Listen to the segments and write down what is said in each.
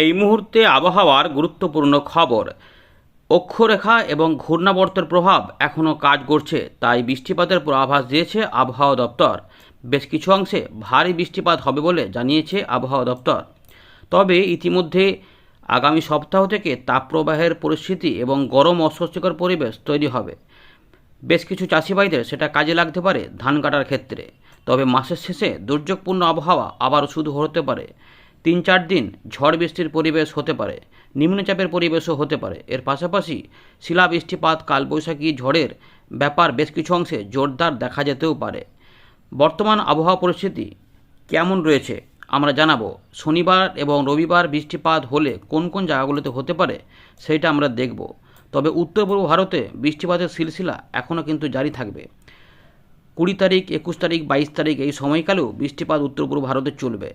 এই মুহূর্তে আবহাওয়ার গুরুত্বপূর্ণ খবর। অক্ষরেখা এবং ঘূর্ণাবর্তের প্রভাব এখনও কাজ করছে, তাই বৃষ্টিপাতের পূর্বাভাস দিয়েছে আবহাওয়া দপ্তর। বেশ কিছু অংশে ভারী বৃষ্টিপাত হবে বলে জানিয়েছে আবহাওয়া দপ্তর। তবে ইতিমধ্যে আগামী সপ্তাহ থেকে তাপপ্রবাহের পরিস্থিতি এবং গরম অস্বস্তিকর পরিবেশ তৈরি হবে। বেশ কিছু চাষিভাইদের সেটা কাজে লাগতে পারে ধান কাটার ক্ষেত্রে। তবে মাসের শেষে দুর্যোগপূর্ণ আবহাওয়া আবারও শুরু হতে পারে। তিন চার দিন ঝড় বৃষ্টির পরিবেশ হতে পারে, নিম্নচাপের পরিবেশও হতে পারে। এর পাশাপাশি শিলা বৃষ্টিপাত কালবৈশাখী ঝড়ের ব্যাপার বেশ কিছু অংশে জোরদার দেখা যেতেও পারে। বর্তমান আবহাওয়া পরিস্থিতি কেমন রয়েছে আমরা জানাব। শনিবার এবং রবিবার বৃষ্টিপাত হলে কোন কোন জায়গাগুলোতে হতে পারে সেইটা আমরা দেখব। তবে উত্তর পূর্ব ভারতে বৃষ্টিপাতের সিলসিলা এখনও কিন্তু জারি থাকবে। কুড়ি তারিখ, একুশ তারিখ, বাইশ তারিখ এই সময়কালেও বৃষ্টিপাত উত্তর পূর্ব ভারতে চলবে।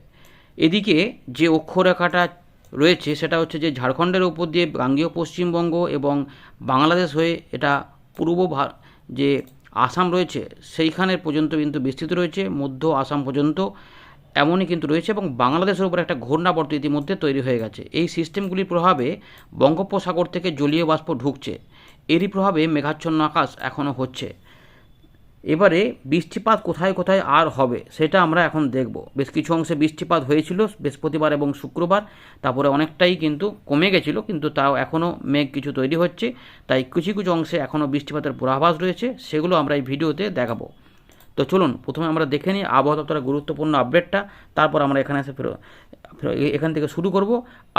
এদিকে যে অক্ষরেখাটা রয়েছে, সেটা হচ্ছে যে ঝাড়খণ্ডের উপর দিয়ে গাঙ্গীয় পশ্চিমবঙ্গ এবং বাংলাদেশ হয়ে এটা পূর্ব যে আসাম রয়েছে সেইখানের পর্যন্ত কিন্তু বিস্তৃত রয়েছে, মধ্য আসাম পর্যন্ত এমনই কিন্তু রয়েছে এবং বাংলাদেশের উপর একটা ঘূর্ণাবর্ত ইতিমধ্যে তৈরি হয়ে গেছে। এই সিস্টেমগুলির প্রভাবে বঙ্গোপসাগর থেকে জলীয় বাষ্প ঢুকছে। এরই প্রভাবে মেঘাচ্ছন্ন আকাশ এখনও হচ্ছে। এবারে বৃষ্টিপাত কোথায় কোথায় আর হবে, সেটা আমরা এখন দেখব। বেশ কিছু অংশে বৃষ্টিপাত হয়েছিল বৃহস্পতিবার এবং শুক্রবার, তারপরে অনেকটাই কিন্তু কমে গেছিল, কিন্তু তাও এখনও মেঘ কিছু তৈরি হচ্ছে, তাই কিছু কিছু অংশে এখনও বৃষ্টিপাতের পূর্বাভাস রয়েছে, সেগুলো আমরা এই ভিডিওতে দেখাবো। তো চলুন, প্রথমে আমরা দেখে নিই আবহাওয়া দপ্তরের গুরুত্বপূর্ণ আপডেটটা, তারপর আমরা এখানে এসে ফেরো এখান থেকে শুরু করব।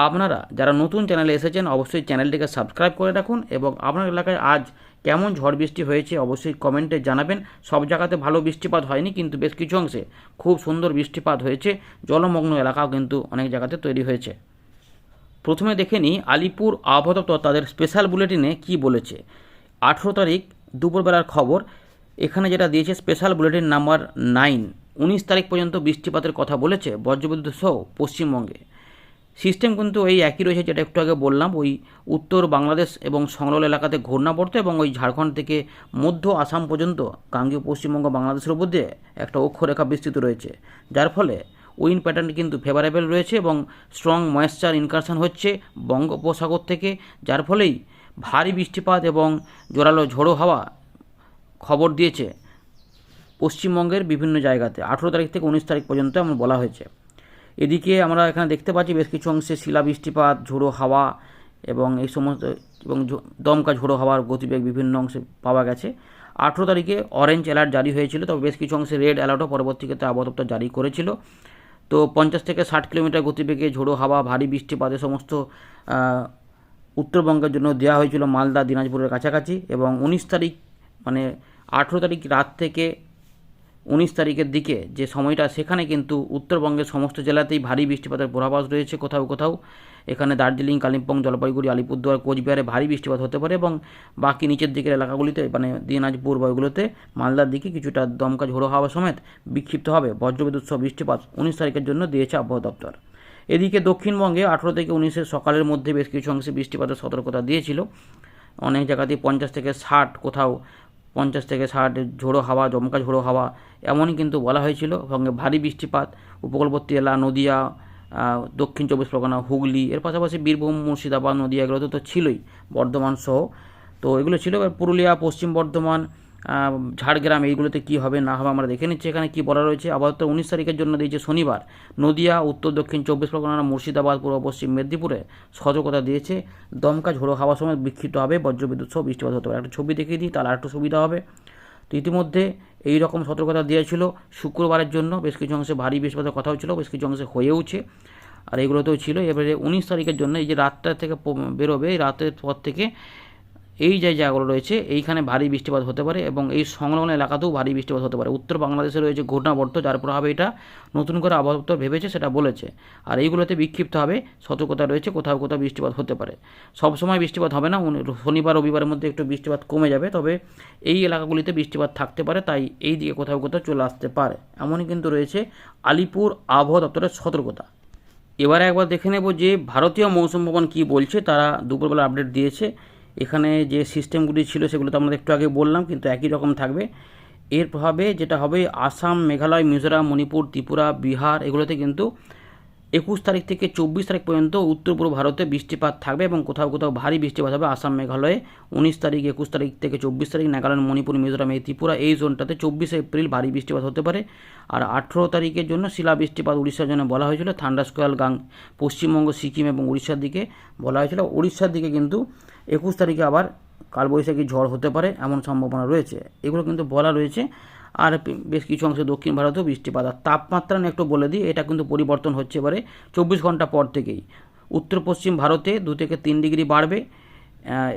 আপনারা যারা নতুন চ্যানেলে এসেছেন, অবশ্যই চ্যানেলটিকে সাবস্ক্রাইব করে রাখুন এবং আপনার এলাকায় আজ কেমন ঝড় বৃষ্টি হয়েছে অবশ্যই কমেন্টে জানাবেন। সব জায়গাতে ভালো বৃষ্টিপাত হয়নি, কিন্তু বেশ কিছু অংশে খুব সুন্দর বৃষ্টিপাত হয়েছে। জলমগ্ন এলাকাও কিন্তু অনেক জায়গাতে তৈরি হয়েছে। প্রথমে দেখে নিই আলিপুর আবহাওয়া দপ্তর তাদের স্পেশাল বুলেটিনে কি বলেছে। আঠেরো তারিখ দুপুরবেলার খবর, এখানে যেটা দিয়েছে স্পেশাল বুলেটিন নাম্বার নাইন উনিশ তারিখ পর্যন্ত বৃষ্টিপাতের কথা বলেছে বজ্রবিদ্যুৎ সহ পশ্চিমবঙ্গে। সিস্টেম কিন্তু এই একই রয়েছে যেটা একটু আগে বললাম, ওই উত্তর বাংলাদেশ এবং সংলগ্ন এলাকাতে ঘূর্ণাবর্ত এবং ওই ঝাড়খণ্ড থেকে মধ্য আসাম পর্যন্ত গাঙ্গীয় পশ্চিমবঙ্গ বাংলাদেশের দিয়ে একটা অক্ষরেখা বিস্তৃত রয়েছে। যার ফলে উইন প্যাটার্ন কিন্তু ফেভারেবল রয়েছে এবং স্ট্রং ময়েশ্চার ইনকারশন হচ্ছে বঙ্গোপসাগর থেকে, যার ফলেই ভারী বৃষ্টিপাত এবং জোরালো ঝোড়ো হাওয়া খবর দিয়েছে পশ্চিমবঙ্গের বিভিন্ন জায়গাতে। আঠেরো তারিখ থেকে উনিশ তারিখ পর্যন্ত এমন বলা হয়েছে। এদিকে আমরা এখানে দেখতে পাচ্ছি বেশ কিছু অংশে শিলা, বৃষ্টিপাত, ঝোড়ো হাওয়া এবং এই সমস্ত, এবং দমকা ঝোড়ো হাওয়ার গতিবেগ বিভিন্ন অংশে পাওয়া গেছে। আঠেরো তারিখে অরেঞ্জ অ্যালার্ট জারি হয়েছিল, তবে বেশ কিছু অংশে রেড অ্যালার্টও পরবর্তীতে আবহাওয়া জারি করেছিল। তো পঞ্চাশ থেকে ষাট কিলোমিটার গতিবেগে ঝোড়ো হাওয়া, ভারী বৃষ্টিপাত এ সমস্ত উত্তরবঙ্গের জন্য দেওয়া হয়েছিল মালদা, দিনাজপুরের কাছাকাছি এবং উনিশ তারিখ মানে আঠেরো তারিখ রাত থেকে উনিশ তারিখের দিকে যে সময়টা, সেখানে কিন্তু উত্তরবঙ্গের সমস্ত জেলাতেই ভারী বৃষ্টিপাতের পূর্বাভাস রয়েছে কোথাও কোথাও। এখানে দার্জিলিং, কালিম্পং, জলপাইগুড়ি, আলিপুরদুয়ার, কোচবিহারে ভারী বৃষ্টিপাত হতে পারে এবং বাকি নিচের দিকের এলাকাগুলিতে মানে দিনাজপুর বা ওইগুলোতে মালদার দিকে কিছুটা দমকা ঝোড়ো হাওয়া সমেত বিক্ষিপ্ত হবে বজ্রবিদ্যুৎ সহ বৃষ্টিপাত। উনিশ তারিখের জন্য দিয়েছে আবহাওয়া দপ্তর। এদিকে দক্ষিণবঙ্গে আঠেরো থেকে উনিশের সকালের মধ্যে বেশ কিছু অংশে বৃষ্টিপাতের সতর্কতা দিয়েছিল। অনেক জায়গাতেই পঞ্চাশ থেকে ষাট কোথাও পঞ্চাশ থেকে ষাট ঝোড়ো হাওয়া, জমকা ঝোড়ো হাওয়া, এমনই কিন্তু বলা হয়েছিল। সঙ্গে ভারী বৃষ্টিপাত, উপকূলবর্তী এলাকা, নদিয়া দক্ষিণ চব্বিশ পরগনা, হুগলি, এর পাশাপাশি বীরভূম, মুর্শিদাবাদ, নদিয়া এগুলো তো ছিলই বর্ধমান সহ। তো এগুলো ছিল পুরুলিয়া, পশ্চিম বর্ধমান ঝাড়গ্রাম, এইগুলোতে কী হবে না হবে আমরা দেখে নিচ্ছি। এখানে কী বলা রয়েছে? আপাতত উনিশ তারিখের জন্য দিয়েছে শনিবার। নদিয়া, উত্তর, দক্ষিণ, চব্বিশ পরগনা, মুর্শিদাবাদ, পূর্ব পশ্চিম মেদিনীপুরে সতর্কতা দিয়েছে। দমকা, ঝোড়ো হাওয়া সময় বিক্ষিপ্ত হবে। বজ্রবিদ্যুৎ সহ বৃষ্টিপাত হতে পারে। একটা ছবি দেখিয়ে দিই, তাহলে আরেকটু সুবিধা হবে। তো ইতিমধ্যে এই রকম সতর্কতা দিয়েছিল শুক্রবারের জন্য। বেশ কিছু অংশে ভারী বৃষ্টিপাতের কথাও ছিল, বেশ কিছু অংশে হয়েওছে। আর এইগুলোতেও ছিল। এবারে উনিশ তারিখের জন্য এই যে রাতটা থেকে বেরোবে, এই রাতের পর থেকে এই যে জায়গাগুলো রয়েছে, এইখানে ভারী বৃষ্টিপাত হতে পারে এবং এই সংলগ্ন এলাকাতেও ভারী বৃষ্টিপাত হতে পারে। উত্তর বাংলাদেশে রয়েছে ঘূর্ণাবর্ত, যার প্রভাবে এটা নতুন করে আবহাওয়া দপ্তর ভেবেছে, সেটা বলেছে। আর এইগুলোতে বিক্ষিপ্ত হবে সতর্কতা রয়েছে, কোথাও কোথাও বৃষ্টিপাত হতে পারে। সব সময় বৃষ্টিপাত হবে না শনিবার, রবিবারের মধ্যে একটু বৃষ্টিপাত কমে যাবে, তবে এই এলাকাগুলিতে বৃষ্টিপাত থাকতে পারে, তাই এই দিকে কোথাও কোথাও চলে আসতে পারে। এমনই কিন্তু রয়েছে আলিপুর আবহাওয়া দপ্তরের সতর্কতা। এবারে একবার দেখে নেব যে ভারতীয় মৌসুম ভবন কী বলছে, তারা দুপুরবেলা আপডেট দিয়েছে। এখানে যে সিস্টেমগুলি ছিল সেগুলো তো আমরা একটু আগে বললাম, কিন্তু একই রকম থাকবে। এর প্রভাবে যেটা হবে, আসাম, মেঘালয়, মিজোরাম, মণিপুর, ত্রিপুরা, বিহার, এগুলোতে কিন্তু একুশ তারিখ থেকে চব্বিশ তারিখ পর্যন্ত উত্তর পূর্ব ভারতে বৃষ্টিপাত থাকবে এবং কোথাও কোথাও ভারী বৃষ্টিপাত হবে। আসাম, মেঘালয়ে উনিশ তারিখ, একুশ তারিখ থেকে চব্বিশ তারিখ, নাগাল্যান্ড, মণিপুর, মিজোরাম, এই ত্রিপুরা এই জোনটাতে চব্বিশে এপ্রিল ভারী বৃষ্টিপাত হতে পারে। আর আঠেরো তারিখের জন্য শিলা বৃষ্টিপাত উড়িষ্যার জন্য বলা হয়েছিল। থান্ডাস্কোয়াল গাং, পশ্চিমবঙ্গ, সিকিম এবং উড়িষ্যার দিকে বলা হয়েছিল। উড়িষ্যার দিকে কিন্তু একুশ তারিখে আবার কালবৈশাখী ঝড় হতে পারে এমন সম্ভাবনা রয়েছে। এগুলো কিন্তু বলা রয়েছে। আর বেশ কিছু অংশে দক্ষিণ ভারতেও বৃষ্টিপাত আর তাপমাত্রা নিয়ে একটু বলে দিই, এটা কিন্তু পরিবর্তন হচ্ছে এবারে চব্বিশ ঘণ্টা পর থেকেই। উত্তর পশ্চিম ভারতে দু থেকে তিন ডিগ্রি বাড়বে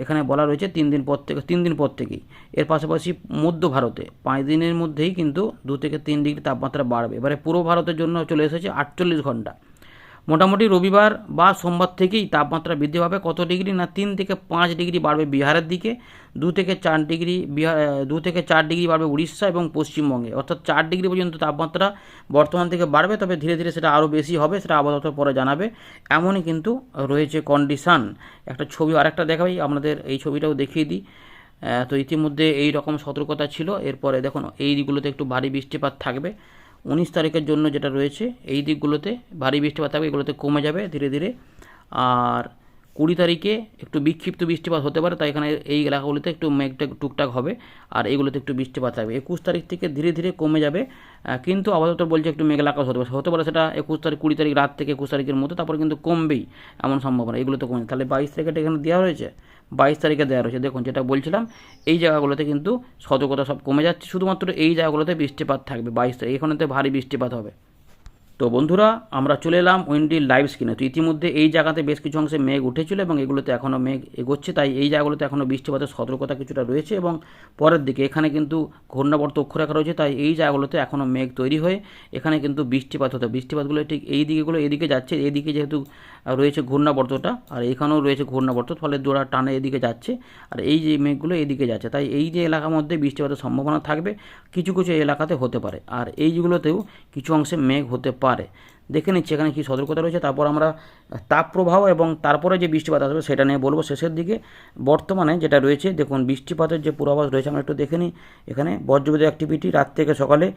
এখানে বলা রয়েছে তিন দিন পর থেকে, তিন দিন পর থেকেই। এর পাশাপাশি মধ্য ভারতে পাঁচ দিনের মধ্যেই কিন্তু দু থেকে তিন ডিগ্রি তাপমাত্রা বাড়বে। এবারে পুরো ভারতের জন্য চলে এসেছে আটচল্লিশ ঘণ্টা। মোটামুটি রবিবার বা সোমবার থেকেই তাপমাত্রা বৃদ্ধি পাবে। কত ডিগ্রি না তিন থেকে পাঁচ ডিগ্রি বাড়বে বিহারের দিকে, দু থেকে চার ডিগ্রি বিহার দু থেকে চার ডিগ্রি বাড়বে উড়িষ্যা এবং পশ্চিমবঙ্গে। অর্থাৎ চার ডিগ্রি পর্যন্ত তাপমাত্রা বর্তমান থেকে বাড়বে, তবে ধীরে ধীরে সেটা আরও বেশি হবে, সেটা দপ্তর পরে জানাবে। এমনই কিন্তু রয়েছে কন্ডিশান একটা ছবি আরেকটা দেখাই, আপনাদের এই ছবিটাও দেখিয়ে দিই। তো ইতিমধ্যে এই রকম সতর্কতা ছিল। এরপরে দেখুন এই দিকগুলোতে একটু ভারী বৃষ্টিপাত থাকবে। উনিশ তারিখের জন্য যেটা রয়েছে, এই দিকগুলোতে, ভারী বৃষ্টিপাত থাকবে, এগুলোতে কমে যাবে ধীরে ধীরে। আর কুড়ি তারিখে একটু বিক্ষিপ্ত বৃষ্টিপাত হতে পারে, তাই এখানে এই এলাকাগুলিতে একটু মেঘটা টুকটাক হবে আর এগুলোতে একটু বৃষ্টিপাত থাকবে। একুশ তারিখ থেকে ধীরে ধীরে কমে যাবে কিন্তু আপাতত বলছে একটু মেঘলা আকাশ হতে পারে। হতে পারে সেটা একুশ তারিখ, কুড়ি তারিখ, রাত থেকে একুশ তারিখের মধ্যে, তারপর কিন্তু কমবেই এমন সম্ভাবনা এগুলোতে কমে তাহলে বাইশ তারিখেটা এখানে দেওয়া হয়েছে বাইশ তারিখে দেওয়া রয়েছে। দেখুন, যেটা বলছিলাম, এই জায়গাগুলোতে কিন্তু সতর্কতা সব কমে যাচ্ছে, শুধুমাত্র এই জায়গাগুলোতে বৃষ্টিপাত থাকবে, বাইশ তারিখ, এখানেতে ভারী বৃষ্টিপাত হবে। তো বন্ধুরা, আমরা চলে এলাম উইন্ডির লাইভ স্ক্রিনে তো ইতিমধ্যে এই জায়গাতে বেশ কিছু অংশে মেঘ উঠেছিল এবং এগুলোতে এখনও মেঘ এগোচ্ছে, তাই এই জায়গাগুলোতে এখনও বৃষ্টিপাতের সতর্কতা কিছুটা রয়েছে এবং পরের দিকে এখানে কিন্তু ঘূর্ণাবর্ত অক্ষরেখা রয়েছে, তাই এই জায়গাগুলোতে এখনও মেঘ তৈরি হয়ে এখানে কিন্তু বৃষ্টিপাত হতে বৃষ্টিপাতগুলো ঠিক এই দিকেগুলো এদিকে যাচ্ছে, এদিকে যেহেতু রয়েছে ঘূর্ণাবর্তটা, আর এখানেও রয়েছে ঘূর্ণাবর্ত, ফলে জোড়া টানে এদিকে যাচ্ছে, আর এই যে মেঘগুলো এদিকে যাচ্ছে, তাই এই যে এলাকার মধ্যে বৃষ্টিপাতের সম্ভাবনা থাকবে, কিছু কিছু এলাকাতে হতে পারে। আর এইগুলোতেও কিছু অংশে মেঘ হতে পারে। দেখে নিচ্ছি এখানে কী সতর্কতা রয়েছে। তারপর আমরা তাপ প্রবাহ এবং তারপরে যে বৃষ্টিপাত আসবে সেটা নিয়ে বলব। শেষের দিকে বর্তমানে যেটা রয়েছে, দেখুন বৃষ্টিপাতের যে পূর্বাভাস রয়েছে, আমরা একটু দেখে নিই। এখানে বজ্রবিদ্যুৎ অ্যাক্টিভিটি রাত থেকে সকালে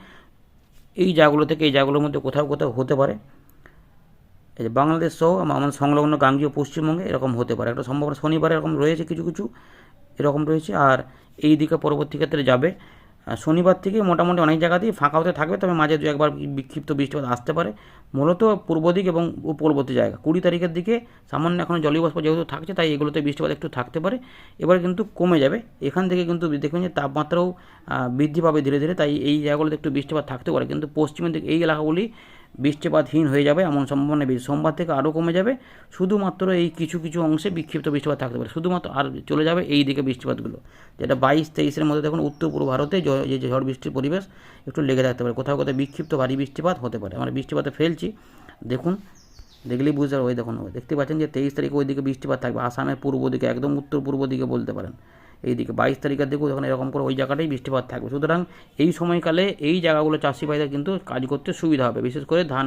এই জায়গাগুলো থেকে এই জায়গাগুলোর মধ্যে কোথাও কোথাও হতে পারে। এই যে বাংলাদেশ সহ আম- আমাদের সংলগ্ন গাঙ্গীয় পশ্চিমবঙ্গে এরকম হতে পারে। একটা সম্ভাবনা শনিবার এরকম রয়েছে কিছু কিছু, এরকম রয়েছে। আর এই দিকে পরবর্তী ক্ষেত্রে যাবে শনিবার থেকে মোটামুটি অনেক জায়গাতেই ফাঁকা হতে থাকবে, তবে মাঝে দু একবার বিক্ষিপ্ত বৃষ্টিপাত আসতে পারে। মূলত পূর্ব দিক এবং উপকূলবর্তী জায়গা। কুড়ি তারিখের দিকে সামান্য এখন জলীয়বাষ্প যেহেতু থাকছে, তাই এগুলোতে বৃষ্টিপাত একটু থাকতে পারে। এবার কিন্তু কমে যাবে। এখান থেকে কিন্তু দেখবেন যে তাপমাত্রাও বৃদ্ধি পাবে ধীরে ধীরে, তাই এই জায়গাগুলোতে একটু বৃষ্টিপাত থাকতে পারে। কিন্তু পশ্চিমের দিকে, এই এলাকাগুলি বৃষ্টিপাতহীন হয়ে যাবে, এমন সম্ভাবনা বেশি। সোমবার থেকে আরও কমে যাবে, শুধুমাত্র এই কিছু কিছু অংশে বিক্ষিপ্ত বৃষ্টিপাত থাকতে পারে। শুধুমাত্র আর চলে যাবে এই দিকে বৃষ্টিপাতগুলো। যেটা বাইশ তেইশের মধ্যে দেখুন, উত্তর পূর্ব ভারতে যে ঝড় বৃষ্টির পরিবেশ একটু লেগে থাকতে পারে। কোথাও কোথাও বিক্ষিপ্ত ভারী বৃষ্টিপাত হতে পারে। আমরা বৃষ্টিপাতে ফেলছি। দেখুন, দেখলেই বুঝতে পারবে ওই দেখুন, দেখতে পাচ্ছেন যে তেইশ তারিখে ওই দিকে বৃষ্টিপাত থাকবে। আসামের পূর্ব দিকে, একদম উত্তর পূর্ব দিকে বলতে পারেন। এই দিকে বাইশ তারিখের দিকেও যখন এরকম করে ওই জায়গাটাই বৃষ্টিপাত থাকবে। সুতরাং এই সময়কালে এই জায়গাগুলো চাষি ভাইদের কিন্তু কাজ করতে সুবিধা হবে, বিশেষ করে ধান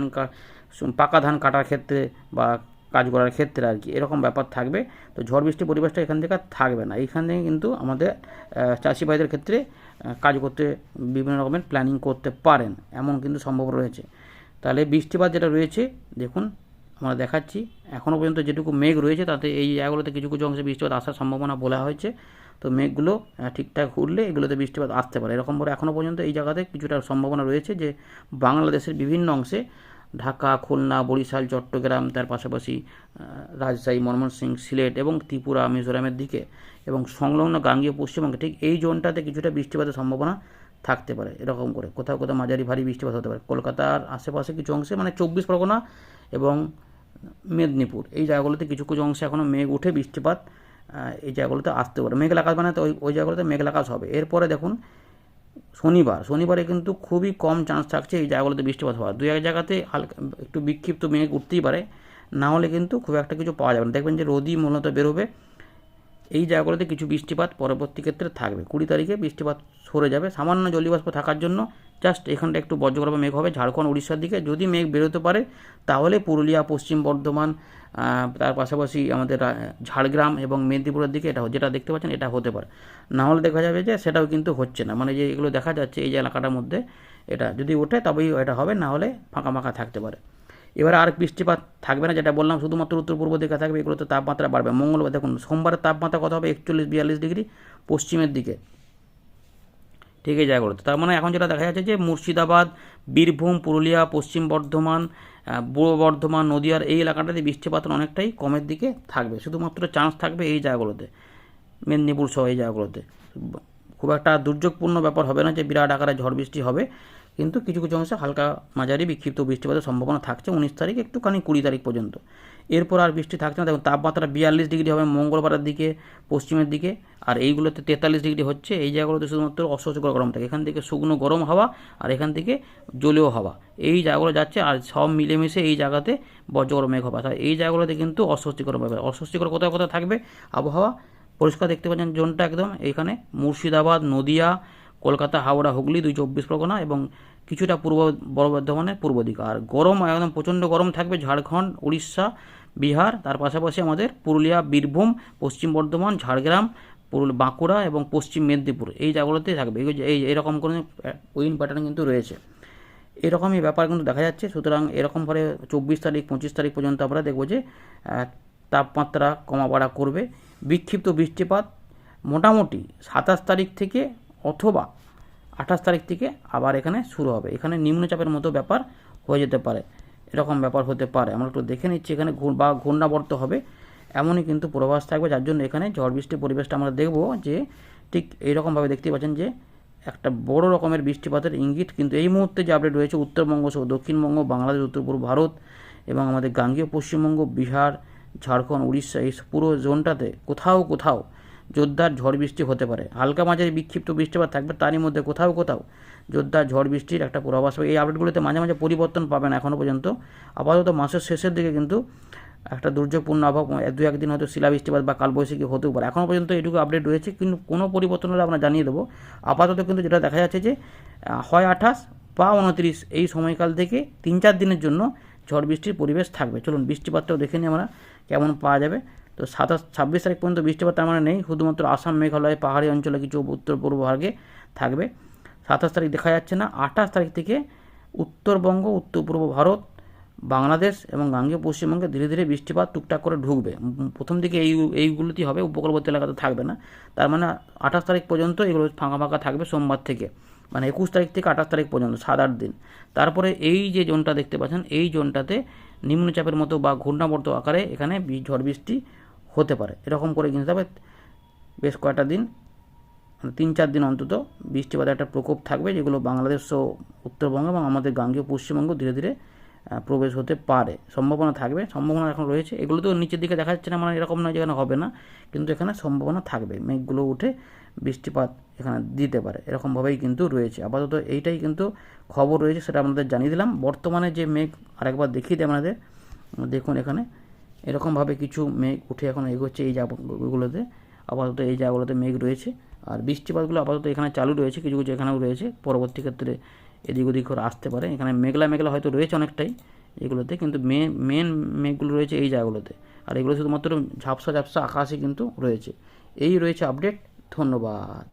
পাকা ধান কাটার ক্ষেত্রে বা কাজ করার ক্ষেত্রে আর কি। এরকম ব্যাপার থাকবে। তো ঝড় বৃষ্টি পরিবেশটা এখান থেকে থাকবে না। এইখান থেকে কিন্তু আমাদের চাষি ভাইদের ক্ষেত্রে কাজ করতে বিভিন্ন রকমের প্ল্যানিং করতে পারেন। এমন কিন্তু সম্ভব রয়েছে। তাহলে বৃষ্টিপাত যেটা রয়েছে, দেখুন, আমরা দেখাচ্ছি। এখনও পর্যন্ত যেটুকু মেঘ রয়েছে, তাতে এই জায়গাগুলোতে কিছু কিছু অংশে বৃষ্টিপাত আসার সম্ভাবনা বলা হয়েছে। তো মেঘগুলো ঠিকঠাক উঠলে এগুলোতে বৃষ্টিপাত আসতে পারে। এরকম করে এখনও পর্যন্ত এই জায়গাতে কিছুটা সম্ভাবনা রয়েছে যে বাংলাদেশের বিভিন্ন অংশে ঢাকা, খুলনা, বরিশাল, চট্টগ্রাম, তার পাশাপাশি রাজশাহী, ময়মনসিংহ, সিলেট এবং ত্রিপুরা, মিজোরামের দিকে এবং সংলগ্ন গাঙ্গীয় পশ্চিমবঙ্গে ঠিক এই জোনটাতে কিছুটা বৃষ্টিপাতের সম্ভাবনা থাকতে পারে এরকম করে। কোথাও কোথাও মাঝারি ভারী বৃষ্টিপাত হতে পারে। কলকাতার আশেপাশে কিছু অংশে মানে চব্বিশ পরগনা এবং মেদিনীপুর এই জায়গাগুলোতে কিছু কিছু অংশে এখনও মেঘ উঠে বৃষ্টিপাত এই জায়গাগুলোতে আসতে পারে। মেঘলা আকাশ মানে তো ওই ওই জায়গাগুলোতে মেঘলা আকাশ হবে। এরপরে দেখুন, শনিবার। শনিবারে কিন্তু খুবই কম চান্স থাকছে এই জায়গাগুলোতে বৃষ্টিপাত হওয়ার। দু এক জায়গাতে হালকা একটু বিক্ষিপ্ত মেঘ উঠতেই পারে। না হলে কিন্তু খুব একটা কিছু পাওয়া যাবে না। দেখবেন যে রোদই মূলত বেরোবে। এই জায়গাগুলোতে কিছু বৃষ্টিপাত পরবর্তী ক্ষেত্রে থাকবে। কুড়ি তারিখে বৃষ্টিপাত সরে যাবে। সামান্য জলীয়বাষ্প থাকার জন্য জাস্ট এখানটা একটু বজ্রগর্ভ মেঘ হবে। ঝাড়খণ্ড, উড়িষ্যার দিকে যদি মেঘ বেরোতে পারে, তাহলে পুরুলিয়া, পশ্চিম বর্ধমান তার পাশাপাশি আমাদের ঝাড়গ্রাম এবং মেদিনীপুরের দিকে এটা যেটা দেখতে পাচ্ছেন এটা হতে পারে। না হলে দেখা যাবে যে সেটাও কিন্তু হচ্ছে না। মানে যে এগুলো দেখা যাচ্ছে এই যে এলাকাটার মধ্যে এটা যদি ওঠে তবেই এটা হবে, না হলে ফাঁকা ফাঁকা থাকতে পারে। এবার আর বৃষ্টিপাত থাকবে না, যেটা বললাম, শুধুমাত্র উত্তর পূর্ব দিকে থাকবে, এগুলোতে তাপমাত্রা বাড়বে। মঙ্গলবার, দেখুন, সোমবারের তাপমাত্রা কত হবে? একচল্লিশ, বিয়াল্লিশ ডিগ্রি, পশ্চিমের দিকে। এই জায়গাগুলোতে তার মানে এখন যেটা দেখা যাচ্ছে যে মুর্শিদাবাদ, বীরভূম, পুরুলিয়া, পশ্চিম বর্ধমান পূর্ব বর্ধমান, নদীয়ার এই এলাকাটাতে বৃষ্টিপাত অনেকটাই কমের দিকে থাকবে। শুধুমাত্র চান্স থাকবে এই জায়গাগুলোতে, মেদিনীপুর সহ এই জায়গাগুলোতে। খুব একটা দুর্যোগপূর্ণ ব্যাপার হবে না যে বিরাট আকারে ঝড় বৃষ্টি হবে। কিন্তু কিছু কিছু অংশে হালকা মাঝারি বিক্ষিপ্ত বৃষ্টিপাতের সম্ভাবনা থাকছে উনিশ তারিখ একটুখানি কুড়ি তারিখ পর্যন্ত। এরপর আর বৃষ্টি থাকছে না। দেখুন, তাপমাত্রা বিয়াল্লিশ ডিগ্রি হবে মঙ্গলবারের দিকে, পশ্চিমের দিকে, আর এইগুলোতে তেতাল্লিশ ডিগ্রি হচ্ছে এই জায়গাগুলোতে শুধুমাত্র অস্বস্তিকর গরম থাকে। এখান থেকে শুকনো গরম হাওয়া আর এখান থেকে জলীয় হাওয়া। এই জায়গাগুলো যাচ্ছে আর সব মিলেমিশে এই জায়গাতে বজ্রগর মেঘ হবে। আর এই জায়গাগুলোতে কিন্তু অস্বস্তিকর ব্যাপার অস্বস্তিকর কোথায় কোথায় থাকবে? আবহাওয়া পরিষ্কার দেখতে পাচ্ছেন জোনটা একদম। এখানে মুর্শিদাবাদ, নদিয়া কলকাতা, হাওড়া, হুগলি দুই চব্বিশ পরগনা এবং কিছুটা পূর্ব বড় বর্ধমানের পূর্ব দিকে। আর গরম একদম প্রচণ্ড গরম থাকবে ঝাড়খণ্ড, উড়িষ্যা, বিহার, তার পাশাপাশি আমাদের পুরুলিয়া, বীরভূম, পশ্চিম বর্ধমান, ঝাড়গ্রাম, পুরুল, বাঁকুড়া এবং পশ্চিম মেদিনীপুর এই জায়গাগুলোতেই থাকবে। এই এরকম কোনো উইন প্যাটার্ন কিন্তু রয়েছে। এরকমই ব্যাপার কিন্তু দেখা যাচ্ছে। সুতরাং এরকম এরকমভাবে চব্বিশ তারিখ, পঁচিশ তারিখ পর্যন্ত আমরা দেখব যে তাপমাত্রা কমা বাড়া করবে। বিক্ষিপ্ত বৃষ্টিপাত মোটামুটি সাতাশ তারিখ থেকে অথবা আঠাশ তারিখ থেকে আবার এখানে শুরু হবে। এখানে নিম্নচাপের মতো ব্যাপার হয়ে যেতে পারে। এরকম ব্যাপার হতে পারে। আমরা একটু দেখে নিচ্ছি এখানে বা ঘূর্ণাবর্ত হবে। এমনই কিন্তু পূর্বাভাস থাকবে। যার জন্য এখানে ঝড় বৃষ্টির পরিবেশটা আমরা দেখব যে ঠিক এইরকমভাবে দেখতে পাচ্ছেন যে একটা বড় রকমের বৃষ্টিপাতের ইঙ্গিত কিন্তু এই মুহূর্তে যে আপডেট রয়েছে, উত্তরবঙ্গ সহ দক্ষিণবঙ্গ, বাংলাদেশ উত্তর পূর্ব ভারত এবং আমাদের গাঙ্গীয় পশ্চিমবঙ্গ, বিহার, ঝাড়খণ্ড, উড়িষ্যা, এই পুরো জোনটাতে কোথাও কোথাও জোরদার ঝড় বৃষ্টি হতে পারে। হালকা মাঝারি বিক্ষিপ্ত বৃষ্টিপাত থাকবে, তারই মধ্যে কোথাও কোথাও জোরদার ঝড় বৃষ্টির একটা পূর্বাভাস হবে। এই আপডেটগুলোতে মাঝে মাঝে পরিবর্তন পাবেন এখনও পর্যন্ত। আপাতত মাসের শেষের দিকে কিন্তু একটা দুর্যোগপূর্ণ অভাব দু একদিন হয়তো শিলা বৃষ্টিপাত বা কালবৈশাখী হতেও পারে। এখনও পর্যন্ত এটুকু আপডেট রয়েছে, কিন্তু কোনো পরিবর্তন হলে আমরা জানিয়ে দেবো। আপাতত কিন্তু যেটা দেখা যাচ্ছে যে হয় আঠাশ বা উনত্রিশ এই সময়কাল থেকে তিন চার দিনের জন্য ঝড় বৃষ্টির পরিবেশ থাকবে। চলুন বৃষ্টিপাতটাও দেখে নিই আমরা কেমন পাওয়া যাবে। তো সাতাশ ছাব্বিশ তারিখ পর্যন্ত বৃষ্টিপাত তার মানে নেই। শুধুমাত্র আসাম, মেঘালয়, পাহাড়ি অঞ্চলে কিছু উত্তর পূর্ব ভাগে থাকবে। সাতাশ তারিখ দেখা যাচ্ছে না। আঠাশ তারিখ থেকে উত্তরবঙ্গ, উত্তর পূর্ব ভারত, বাংলাদেশ এবং গাঙ্গেয় পশ্চিমবঙ্গে ধীরে ধীরে বৃষ্টিপাত টুকটাক করে ঢুকবে। প্রথম দিকে এই, এইগুলোতেই হবে, উপকূলবর্তী এলাকাতে থাকবে না। তার মানে আঠাশ তারিখ পর্যন্ত এগুলো ফাঁকা ফাঁকা থাকবে সোমবার থেকে। মানে একুশ তারিখ থেকে আঠাশ তারিখ পর্যন্ত, সাত আট দিন। তারপরে এই যে জোনটা দেখতে পাচ্ছেন, এই জোনটাতে নিম্নচাপের মতো বা ঘূর্ণাবর্ত আকারে এখানে ঝড় বৃষ্টি হতে পারে। এরকম করে কিন্তু তবে বেশ কয়েকটা দিন মানে তিন চার দিন অন্তত বৃষ্টিপাতের একটা প্রকোপ থাকবে, যেগুলো বাংলাদেশ ও উত্তরবঙ্গ এবং আমাদের গাঙ্গীয় পশ্চিমবঙ্গ ধীরে ধীরে প্রবেশ হতে পারে। সম্ভাবনা থাকবে, সম্ভাবনা এখন রয়েছে। এগুলো তো নিচের দিকে দেখা যাচ্ছে না মানে এরকম নয় যেখানে হবে না, কিন্তু এখানে সম্ভাবনা থাকবে। মেঘগুলো উঠে বৃষ্টিপাত এখানে দিতে পারে, এরকমভাবেই কিন্তু রয়েছে। আপাতত এইটাই কিন্তু খবর রয়েছে, সেটা আপনাদের জানিয়ে দিলাম। বর্তমানে যে মেঘ আরেকবার দেখিয়ে দিই আপনাদের। দেখুন এখানে এরকমভাবে কিছু মেঘ উঠে এখন এগোচ্ছে এই জায়গাগুলোতে আপাতত এই জায়গাগুলোতে মেঘ রয়েছে। আর বৃষ্টিপাতগুলো আপাতত এখানে চালু রয়েছে, কিছু কিছু এখানেও রয়েছে। পরবর্তী ক্ষেত্রে এদিক ওদিক করে আসতে পারে। এখানে মেঘলা মেঘলা হয়তো রয়েছে অনেকটাই এগুলোতে, কিন্তু মেন মেন মেঘগুলো রয়েছে এই জায়গাগুলোতে। আর এগুলো শুধুমাত্র ঝাপসা ঝাপসা আকাশে কিন্তু রয়েছে। এই রয়েছে আপডেট ধন্যবাদ।